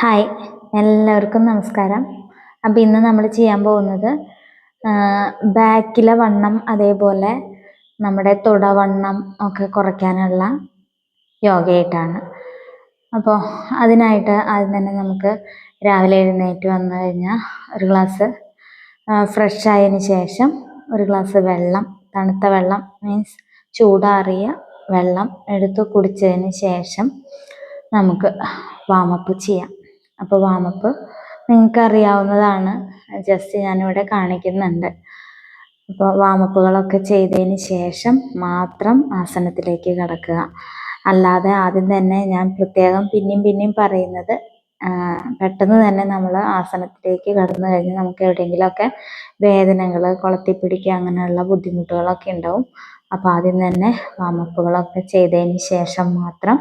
Hi എല്ലാവർക്കും നമസ്കാരം. അപ്പം ഇന്ന് നമ്മൾ ചെയ്യാൻ പോകുന്നത് ബാക്കിലെ വണ്ണം അതേപോലെ നമ്മുടെ തുടവണ്ണം ഒക്കെ കുറയ്ക്കാനുള്ള യോഗയായിട്ടാണ്. അപ്പോൾ അതിനായിട്ട് ആദ്യം തന്നെ നമുക്ക് രാവിലെ എഴുന്നേറ്റ് വന്നു കഴിഞ്ഞാൽ ഒരു ഗ്ലാസ് ഫ്രഷ് ആയതിന് ശേഷം ഒരു ഗ്ലാസ് വെള്ളം തണുത്ത വെള്ളം മീൻസ് ചൂടാറിയ വെള്ളം എടുത്ത് കുടിച്ചതിന് ശേഷം നമുക്ക് വാമപ്പ് ചെയ്യാം. അപ്പോൾ വാമപ്പ് നിങ്ങൾക്ക് അറിയാവുന്നതാണ് ജസ്റ്റ് ഞാനിവിടെ കാണിക്കുന്നുണ്ട്. അപ്പോൾ വാമപ്പുകളൊക്കെ ചെയ്തതിന് ശേഷം മാത്രം ആസനത്തിലേക്ക് കിടക്കുക. അല്ലാതെ ആദ്യം തന്നെ ഞാൻ പ്രത്യേകം പിന്നെയും പിന്നെയും പറയുന്നത് പെട്ടെന്ന് തന്നെ നമ്മൾ ആസനത്തിലേക്ക് കടന്നു കഴിഞ്ഞ് നമുക്ക് എവിടെയെങ്കിലുമൊക്കെ വേദനകൾ കൊളത്തിപ്പിടിക്കുക അങ്ങനെയുള്ള ബുദ്ധിമുട്ടുകളൊക്കെ ഉണ്ടാവും. അപ്പോൾ ആദ്യം തന്നെ വാമപ്പുകളൊക്കെ ചെയ്തതിന് ശേഷം മാത്രം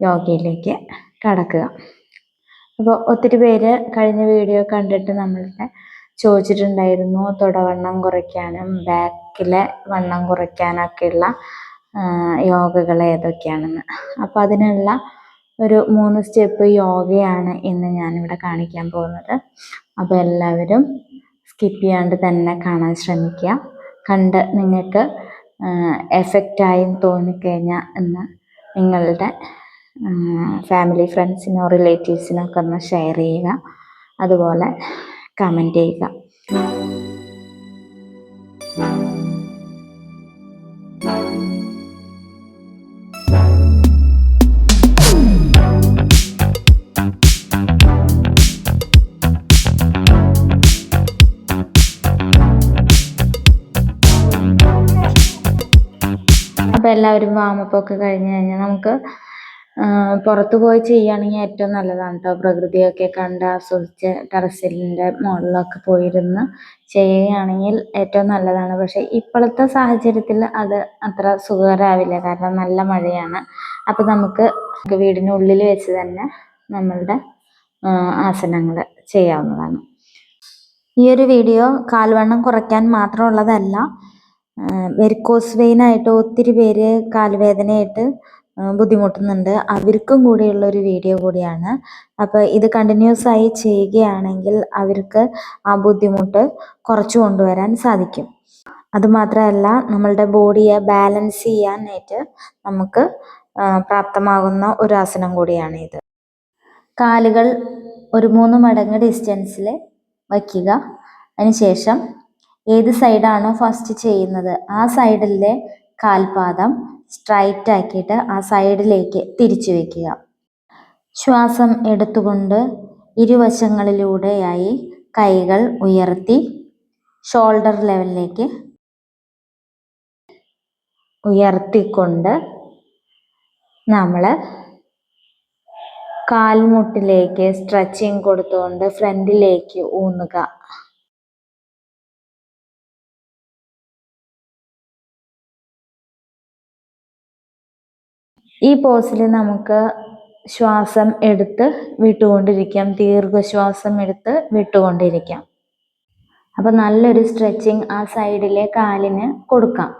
യോഗയിലേക്ക് കടക്കുക. അപ്പോൾ ഒത്തിരി പേര് കഴിഞ്ഞ വീഡിയോ കണ്ടിട്ട് നമ്മളുടെ ചോദിച്ചിട്ടുണ്ടായിരുന്നു തുടവണ്ണം കുറയ്ക്കാനും ബാക്കിലെ വണ്ണം കുറയ്ക്കാനൊക്കെയുള്ള യോഗകൾ ഏതൊക്കെയാണെന്ന്. അപ്പോൾ അതിനുള്ള ഒരു മൂന്ന് സ്റ്റെപ്പ് യോഗയാണ് ഇന്ന് ഞാനിവിടെ കാണിക്കാൻ പോകുന്നത്. അപ്പോൾ എല്ലാവരും സ്കിപ്പ് ചെയ്യാണ്ട് തന്നെ കാണാൻ ശ്രമിക്കുക. കണ്ട് നിങ്ങൾക്ക് എഫക്റ്റായും തോന്നിക്കഴിഞ്ഞാൽ എന്ന് നിങ്ങളുടെ ഫാമിലി ഫ്രണ്ട്സിനോ റിലേറ്റീവ്സിനോ ഒക്കെ ഒന്ന് ഷെയർ ചെയ്യുക. അതുപോലെ കമന്റ് ചെയ്യുക. അപ്പോൾ എല്ലാവരും വാമപ്പൊക്കെ കഴിഞ്ഞ് കഴിഞ്ഞാൽ നമുക്ക് പുറത്ത് പോയി ചെയ്യുകയാണെങ്കിൽ ഏറ്റവും നല്ലതാണ് കേട്ടോ പ്രകൃതിയൊക്കെ കണ്ട് ആസ്വദിച്ച് ടെറസിന്റെ മുകളിലൊക്കെ പോയിരുന്ന് ചെയ്യുകയാണെങ്കിൽ ഏറ്റവും നല്ലതാണ്. പക്ഷേ ഇപ്പോഴത്തെ സാഹചര്യത്തിൽ അത് അത്ര സുഖകരമാവില്ല. കാരണം നല്ല മഴയാണ്. അപ്പോൾ നമുക്ക് വീടിനുള്ളിൽ വെച്ച് തന്നെ നമ്മളുടെ ആസനങ്ങൾ ചെയ്യാവുന്നതാണ്. ഈ ഒരു വീഡിയോ കാൽവണ്ണം കുറയ്ക്കാൻ മാത്രമുള്ളതല്ല വെരിക്കോസ് വെയിനായിട്ട് ഒത്തിരി പേര് കാലുവേദനയായിട്ട് ബുദ്ധിമുട്ടുന്നുണ്ട്. അവർക്കും കൂടെയുള്ള ഒരു വീഡിയോ കൂടിയാണ്. അപ്പോൾ ഇത് കണ്ടിന്യൂസ് ആയി ചെയ്യുകയാണെങ്കിൽ അവർക്ക് ആ ബുദ്ധിമുട്ട് കുറച്ചു കൊണ്ടുവരാൻ സാധിക്കും. അതുമാത്രമല്ല നമ്മളുടെ ബോഡിയെ ബാലൻസ് ചെയ്യാനായിട്ട് നമുക്ക് പ്രാപ്തമാകുന്ന ഒരു ആസനം കൂടിയാണ് ഇത്. കാലുകൾ ഒരു മൂന്ന് മടങ്ങ് ഡിസ്റ്റൻസിൽ വയ്ക്കുക. അതിനുശേഷം ഏത് സൈഡാണോ ഫസ്റ്റ് ചെയ്യുന്നത് ആ സൈഡിലെ കാൽപാദം സ്ട്രൈറ്റ് ആക്കിയിട്ട് ആ സൈഡിലേക്ക് തിരിച്ചു വെക്കുക. ശ്വാസം എടുത്തുകൊണ്ട് ഇരുവശങ്ങളിലൂടെയായി കൈകൾ ഉയർത്തി ഷോൾഡർ ലെവലിലേക്ക് ഉയർത്തിക്കൊണ്ട് നമ്മൾ കാൽമുട്ടിലേക്ക് സ്ട്രെച്ചിങ് കൊടുത്തുകൊണ്ട് ഫ്രണ്ടിലേക്ക് ഊന്നുക. ഈ പോസിൽ നമുക്ക് ശ്വാസം എടുത്ത് വിട്ടുകൊണ്ടിരിക്കാം ദീർഘശ്വാസം എടുത്ത് വിട്ടുകൊണ്ടിരിക്കാം. അപ്പോൾ നല്ലൊരു സ്ട്രെച്ചിങ് ആ സൈഡിലെ കാലിന് കൊടുക്കാം.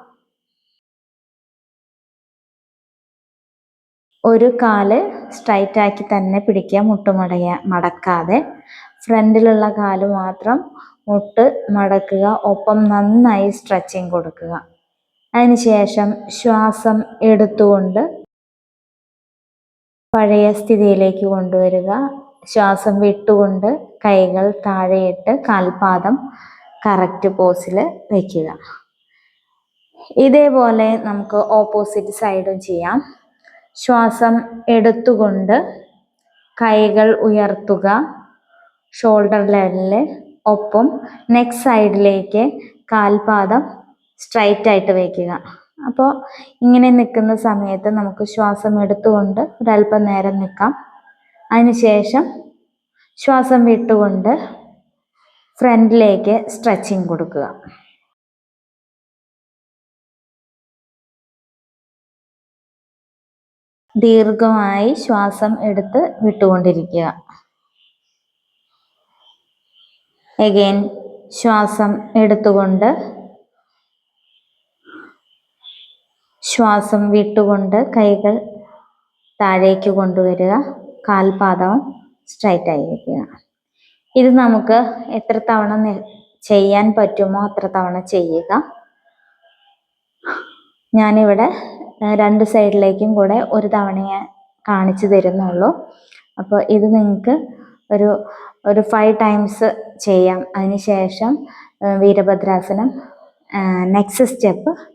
ഒരു കാൽ സ്ട്രൈറ്റ് ആക്കി തന്നെ പിടിക്കുക മുട്ടുമടയ മടക്കാതെ. ഫ്രണ്ടിലുള്ള കാൽ മാത്രം മുട്ട് മടക്കുക ഒപ്പം നന്നായി സ്ട്രെച്ചിങ് കൊടുക്കുക. അതിനുശേഷം ശ്വാസം എടുത്തുകൊണ്ട് പഴയ സ്ഥിതിയിലേക്ക് കൊണ്ടുവരിക. ശ്വാസം വിട്ടുകൊണ്ട് കൈകൾ താഴെയിട്ട് കാൽപാദം കറക്റ്റ് പോസിൽ വയ്ക്കുക. ഇതേപോലെ നമുക്ക് ഓപ്പോസിറ്റ് സൈഡും ചെയ്യാം. ശ്വാസം എടുത്തുകൊണ്ട് കൈകൾ ഉയർത്തുക. ഷോൾഡർ ലെവലിൽ ഒപ്പം നെക്സ്റ്റ് സൈഡിലേക്ക് കാൽപാദം സ്ട്രൈറ്റ് ആയിട്ട് വയ്ക്കുക. അപ്പോൾ ഇങ്ങനെ നിൽക്കുന്ന സമയത്ത് നമുക്ക് ശ്വാസം എടുത്തുകൊണ്ട് ഒരല്പം നേരം നിൽക്കാം. അതിനുശേഷം ശ്വാസം വിട്ടുകൊണ്ട് ഫ്രണ്ടിലേക്ക് സ്ട്രെച്ചിങ് കൊടുക്കുക. ദീർഘമായി ശ്വാസം എടുത്ത് വിട്ടുകൊണ്ടിരിക്കുക. എഗെയിൻ ശ്വാസം എടുത്തുകൊണ്ട് ശ്വാസം വിട്ടുകൊണ്ട് കൈകൾ താഴേക്ക് കൊണ്ടുവരിക. കാൽപാദം സ്ട്രൈറ്റ് ആയി വെക്കുക ഇത് നമുക്ക് എത്ര തവണ ചെയ്യാൻ പറ്റുമോ അത്ര തവണ ചെയ്യുക. ഞാനിവിടെ രണ്ട് സൈഡിലേക്കും കൂടെ ഒരു തവണയെ കാണിച്ചു തരുന്നുള്ളൂ. അപ്പോൾ ഇത് നിങ്ങൾക്ക് ഒരു ഒരു ഫൈവ് ടൈംസ് ചെയ്യാം. അതിനുശേഷം വീരഭദ്രാസനം നെക്സ്റ്റ് സ്റ്റെപ്പ്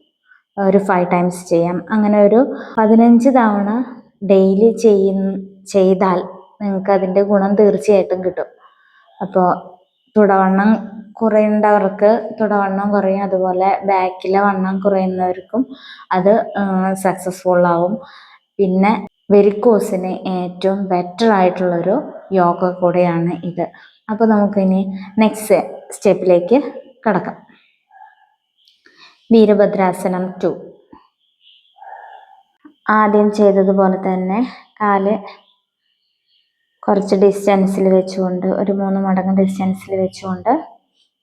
ഒരു ഫൈവ് ടൈംസ് ചെയ്യാം. അങ്ങനെ ഒരു പതിനഞ്ച് തവണ ഡെയിലി ചെയ്യുന്ന ചെയ്താൽ നിങ്ങൾക്ക് അതിന്റെ ഗുണം തീർച്ചയായിട്ടും കിട്ടും. അപ്പോൾ തുടവണ്ണം കുറയേണ്ടവർക്ക് തുടവണ്ണം കുറയും അതുപോലെ ബാക്കിലെ വണ്ണം കുറയുന്നവർക്കും അത് സക്സസ്ഫുൾ ആവും. പിന്നെ വെരിക്കോസിന് ഏറ്റവും ബെറ്റർ ആയിട്ടുള്ളൊരു യോഗ കൂടെയാണ് ഇത്. അപ്പോൾ നമുക്കിനി നെക്സ്റ്റ് സ്റ്റെപ്പിലേക്ക് കടക്കാം. വീരഭദ്രാസനം ടു. ആദ്യം ചെയ്തതുപോലെ തന്നെ കാൽ കുറച്ച് ഡിസ്റ്റൻസിൽ വെച്ചുകൊണ്ട് ഒരു മൂന്ന് മടങ്ങ് ഡിസ്റ്റൻസിൽ വെച്ചുകൊണ്ട്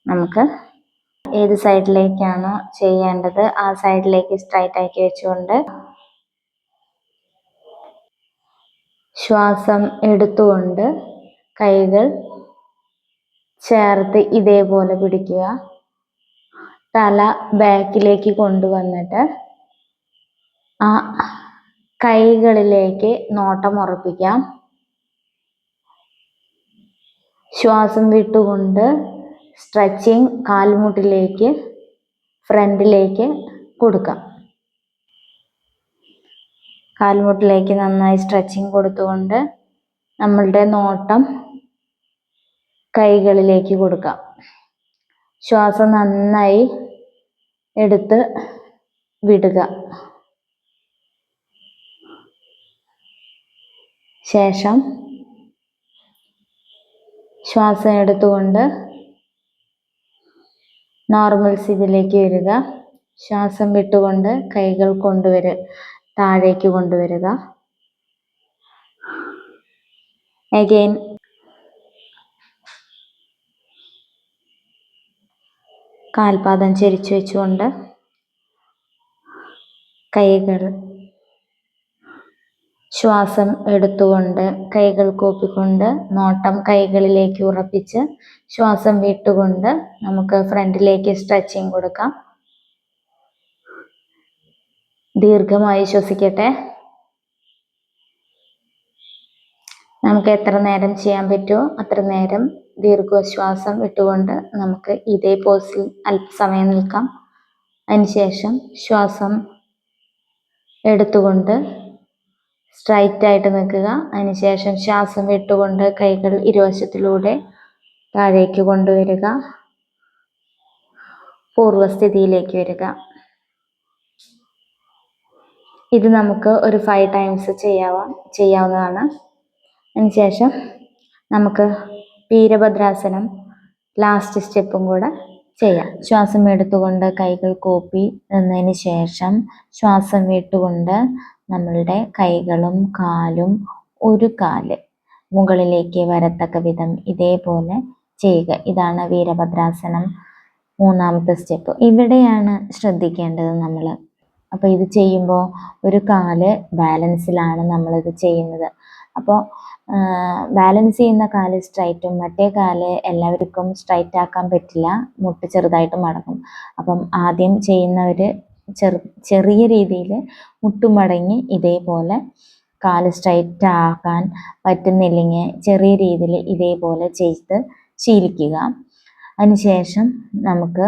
നമുക്ക് ഏത് സൈഡിലേക്കാണോ ചെയ്യേണ്ടത് ആ സൈഡിലേക്ക് സ്ട്രൈറ്റ് ആക്കി വെച്ചുകൊണ്ട് ശ്വാസം എടുത്തുകൊണ്ട് കൈകൾ ചേർത്ത് ഇതേപോലെ പിടിക്കുക. തല ബാക്കിലേക്ക് കൊണ്ടുവന്നിട്ട് ആ കൈകളിലേക്ക് നോട്ടം ഉറപ്പിക്കാം. ശ്വാസം വിട്ടുകൊണ്ട് സ്ട്രെച്ചിങ് കാൽമുട്ടിലേക്ക് ഫ്രണ്ടിലേക്ക് കൊടുക്കാം. കാൽമുട്ടിലേക്ക് നന്നായി സ്ട്രെച്ചിങ് കൊടുത്തുകൊണ്ട് നമ്മളുടെ നോട്ടം കൈകളിലേക്ക് കൊടുക്കാം. ശ്വാസം നന്നായി എടുത്ത് വിടുക. ശേഷം ശ്വാസം എടുത്തുകൊണ്ട് നോർമൽ സ്ഥിതിയിലേക്ക് വരിക. ശ്വാസം വിട്ടുകൊണ്ട് കൈകൾ കൊണ്ടുവരു താഴേക്ക് കൊണ്ടുവരിക. അഗെയിൻ കാൽപാദം ചരിച്ചു വെച്ചുകൊണ്ട് കൈകൾ ശ്വാസം എടുത്തുകൊണ്ട് കൈകൾ കൂപ്പിക്കൊണ്ട് നോട്ടം കൈകളിലേക്ക് ഉറപ്പിച്ച് ശ്വാസം വിട്ടുകൊണ്ട് നമുക്ക് ഫ്രണ്ടിലേക്ക് സ്ട്രെച്ചിങ് കൊടുക്കാം. ദീർഘമായി ശ്വസിക്കട്ടെ. നമുക്ക് എത്ര നേരം ചെയ്യാൻ പറ്റുമോ? അത്ര നേരം ദീർഘശ്വാസം വിട്ടുകൊണ്ട് നമുക്ക് ഇതേ പോസിൽ അല്പസമയം നിൽക്കാം. അതിനുശേഷം ശ്വാസം എടുത്തുകൊണ്ട് സ്ട്രൈറ്റ് ആയിട്ട് നിൽക്കുക. അതിനുശേഷം ശ്വാസം വിട്ടുകൊണ്ട് കൈകൾ ഇരുവശത്തിലൂടെ താഴേക്ക് കൊണ്ടുവരിക. പൂർവസ്ഥിതിയിലേക്ക് വരിക. ഇത് നമുക്ക് ഒരു ഫൈവ് ടൈംസ് ചെയ്യാവാം ചെയ്യാവുന്നതാണ്. അതിനുശേഷം നമുക്ക് വീരഭദ്രാസനം ലാസ്റ്റ് സ്റ്റെപ്പും കൂടെ ചെയ്യാം. ശ്വാസം എടുത്തുകൊണ്ട് കൈകൾ കോപ്പി നിന്നതിന് ശേഷം ശ്വാസം വിട്ടുകൊണ്ട് നമ്മളുടെ കൈകളും കാലും ഒരു കാൽ മുകളിലേക്ക് വരത്തക്ക വിധം ഇതേപോലെ ചെയ്യുക. ഇതാണ് വീരഭദ്രാസനം മൂന്നാമത്തെ സ്റ്റെപ്പ് ഇവിടെയാണ് ശ്രദ്ധിക്കേണ്ടത് നമ്മൾ അപ്പോൾ ഇത് ചെയ്യുമ്പോൾ ഒരു കാൽ ബാലൻസിലാണ് നമ്മളിത് ചെയ്യുന്നത്. അപ്പോൾ ബാലൻസ് ചെയ്യുന്ന കാൽ സ്ട്രൈറ്റും മറ്റേ കാൽ എല്ലാവർക്കും സ്ട്രൈറ്റ് ആക്കാൻ പറ്റില്ല. മുട്ട് ചെറുതായിട്ട് മടങ്ങും. അപ്പം ആദ്യം ചെയ്യുന്നവർ ചെറു ചെറിയ രീതിയിൽ മുട്ട് മടങ്ങി ഇതേപോലെ കാൽ സ്ട്രൈറ്റ് ആക്കാൻ പറ്റുന്നില്ലെങ്കിൽ ചെറിയ രീതിയിൽ ഇതേപോലെ ചെയ്ത് ശീലിക്കുക. അതിനുശേഷം നമുക്ക്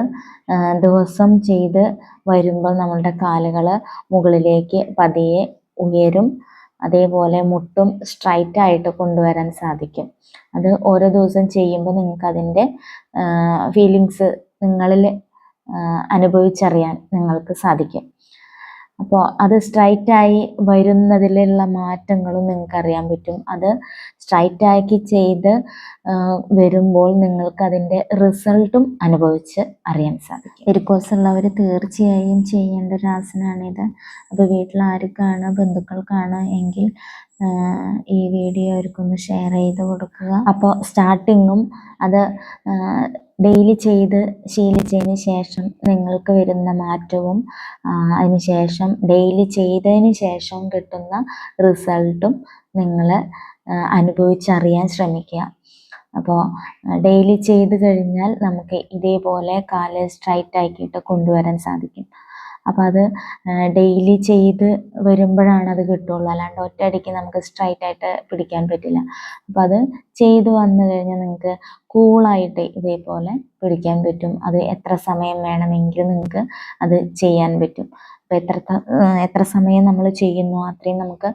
ദിവസം ചെയ്ത് വരുമ്പോൾ നമ്മളുടെ കാലുകൾ മുകളിലേക്ക് പതിയെ ഉയരും. അതേപോലെ മുട്ടും സ്ട്രൈറ്റ് ആയിട്ട് കൊണ്ടുവരാൻ സാധിക്കും. അത് ഓരോ ദിവസം ചെയ്യുമ്പോൾ നിങ്ങൾക്ക് അതിന്റെ ഫീലിങ്സ് നിങ്ങളിൽ അനുഭവിച്ചറിയാൻ നിങ്ങൾക്ക് സാധിക്കും. അപ്പോൾ അത് സ്ട്രൈറ്റായി വരുന്നതിലുള്ള മാറ്റങ്ങളും നിങ്ങൾക്കറിയാൻ പറ്റും. അത് സ്ട്രൈറ്റ് ആക്കി ചെയ്ത് വരുമ്പോൾ നിങ്ങൾക്ക് അതിന്റെ റിസൾട്ടും അനുഭവിച്ച് അറിയാൻ സാധിക്കും. ഇരുക്കോസ് ഉള്ളവർ തീർച്ചയായും ചെയ്യേണ്ട ഒരു ആസനാണിത്. അപ്പോൾ വീട്ടിൽ ആർക്കാണ് ബന്ധുക്കൾക്കാണ് എങ്കിൽ ഈ വീഡിയോ അവർക്കൊന്ന് ഷെയർ ചെയ്ത് കൊടുക്കുക. അപ്പോൾ സ്റ്റാർട്ടിങ്ങും അത് ഡെയിലി ചെയ്ത് ശീലിച്ചതിന് ശേഷം നിങ്ങൾക്ക് വരുന്ന മാറ്റവും അതിനുശേഷം ശേഷം ഡെയിലി ചെയ്തതിന് ശേഷം കിട്ടുന്ന റിസൾട്ടും നിങ്ങൾ അനുഭവിച്ചറിയാൻ ശ്രമിക്കുക. അപ്പോൾ ഡെയിലി ചെയ്ത് കഴിഞ്ഞാൽ നമുക്ക് ഇതേപോലെ കാൽ സ്ട്രൈറ്റ് ആക്കിയിട്ട് കൊണ്ടുവരാൻ സാധിക്കും. അപ്പം അത് ഡെയിലി ചെയ്ത് വരുമ്പോഴാണ് അത് കിട്ടുള്ളൂ. അല്ലാണ്ട് ഒറ്റയടിക്ക് നമുക്ക് സ്ട്രൈറ്റ് ആയിട്ട് പിടിക്കാൻ പറ്റില്ല. അപ്പം അത് ചെയ്ത് വന്നു കഴിഞ്ഞാൽ നിങ്ങൾക്ക് കൂളായിട്ട് ഇതേപോലെ പിടിക്കാൻ പറ്റും. അത് എത്ര സമയം വേണമെങ്കിലും നിങ്ങൾക്ക് അത് ചെയ്യാൻ പറ്റും. അപ്പോൾ എത്ര എത്ര സമയം നമ്മൾ ചെയ്യുന്നു അത്രയും നമുക്ക്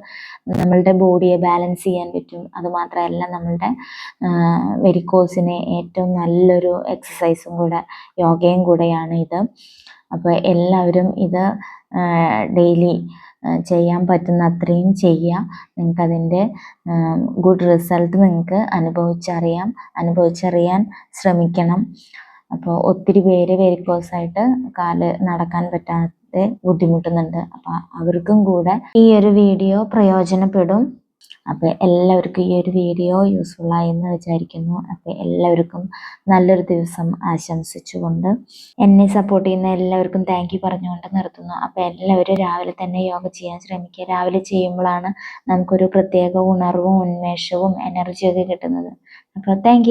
നമ്മളുടെ ബോഡിയെ ബാലൻസ് ചെയ്യാൻ പറ്റും. അതുമാത്രമല്ല നമ്മളുടെ വെരിക്കോസിനെ ഏറ്റവും നല്ലൊരു എക്സസൈസും കൂടെ യോഗയും കൂടെയാണ് ഇത്. അപ്പോൾ എല്ലാവരും ഇത് ഡെയിലി ചെയ്യാൻ പറ്റുന്ന അത്രയും ചെയ്യുക നിങ്ങൾക്കതിന്റെ ഗുഡ് റിസൾട്ട് നിങ്ങൾക്ക് അനുഭവിച്ചറിയാം അനുഭവിച്ചറിയാൻ ശ്രമിക്കണം. അപ്പോൾ ഒത്തിരി പേര് വെരിക്കോസായിട്ട് കാൽ നടക്കാൻ പറ്റാതെ ബുദ്ധിമുട്ടുന്നുണ്ട്. അപ്പൊ അവർക്കും കൂടെ ഈ ഒരു വീഡിയോ പ്രയോജനപ്പെടും. അപ്പോൾ എല്ലാവർക്കും ഈ ഒരു വീഡിയോ യൂസ്ഫുൾ ആയെന്ന് വിചാരിക്കുന്നു. അപ്പോൾ എല്ലാവർക്കും നല്ലൊരു ദിവസം ആശംസിച്ചുകൊണ്ട് എന്നെ സപ്പോർട്ട് ചെയ്യുന്ന എല്ലാവർക്കും താങ്ക് യു പറഞ്ഞുകൊണ്ട് നിർത്തുന്നു. അപ്പോൾ എല്ലാവരും രാവിലെ തന്നെ യോഗ ചെയ്യാൻ ശ്രമിക്കുക. രാവിലെ ചെയ്യുമ്പോഴാണ് നമുക്കൊരു പ്രത്യേക ഉണർവും ഉന്മേഷവും എനർജിയൊക്കെ കിട്ടുന്നത്. അപ്പോൾ താങ്ക്